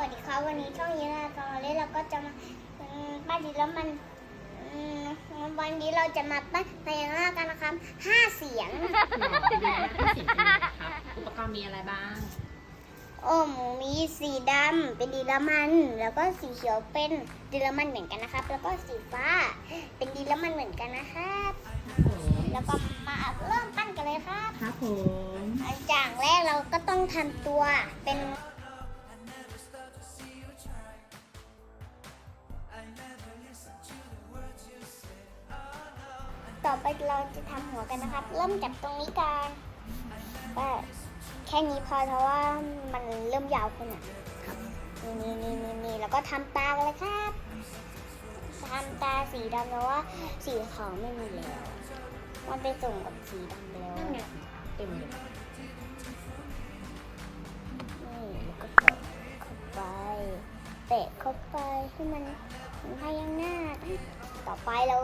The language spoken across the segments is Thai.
วัสดีครับวันนี้ช่องยีราฟมาเล่นเราก็จะมาอืมปั้นดินแล้วมันอืมวันนี้เราจะมาปั้นพญานาคกันนะครับห้าเสียงหมอเป็นยังไงบ้างคะเสียงเป็นยังไงครับอุปกรณ์มีอะไรบ้างโอ้หมูมีสีดำเป็นดีละมัน แล้วก็สีเขียวเป็นดีละมันเหมือนกันนะครับ แล้วก็สีฟ้าเป็นดีละมันเหมือนกันนะครับครับผมแล้วก็มาเริ่มปั้นกันเลยครับ ครับผมอันอย่างแรกเราก็ต้องทำตัวเป็น เราจะทำหัวกันนะครับ เริ่มจากตรงนี้กันก็แค่นี้พอเพราะว่ามันเริ่มยาวขึ้นอะนี่นี่นี่นี่นี่แล้วก็ทำตากันเลยครับทำตาสีดำแล้วว่าสีขาวไม่มีแล้ว มันไปส่งกับสีดำไปแล้วนั่นไงเต็มเลยนี่แล้วก็แปะเข้าไปแปะเข้าไปให้มันมันพยังหน้าคต่อไปเรา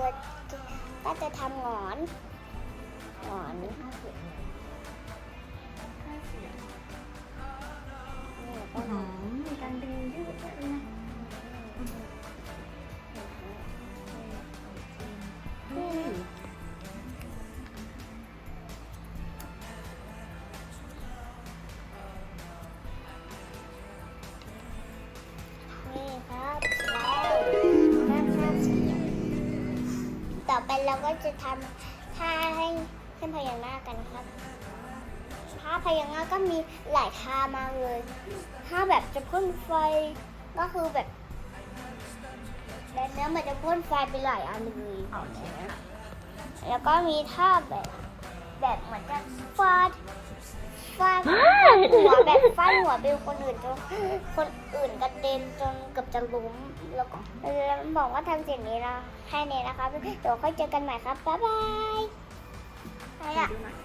จะ ก็จะทำหงอน หงอน ไปเราก็จะทำท่าให้ให้พญานาคกันนะครับท่าพญานาคก็มีหลายท่ามากเลยถ้าแบบจะพ่นไฟก็คือแบบแบบเนี้ยมันจะพ่นไฟไปหลายอันเลยโอเคค่ะแล้วก็มีท่าแบบแบบเหมือนจะฟาดฟาด หัวแบบฟาดหัวเป็นคนอื่นจนคนอื่นกระเด็นจนเกือบจะล้มแล้วก็แล้วบอกว่าทำเสียงนี้นะแค่นี้นะคะเดี๋ยวค่อยเจอกันใหม่ครับบ๊ายบายไปละดูหน่อย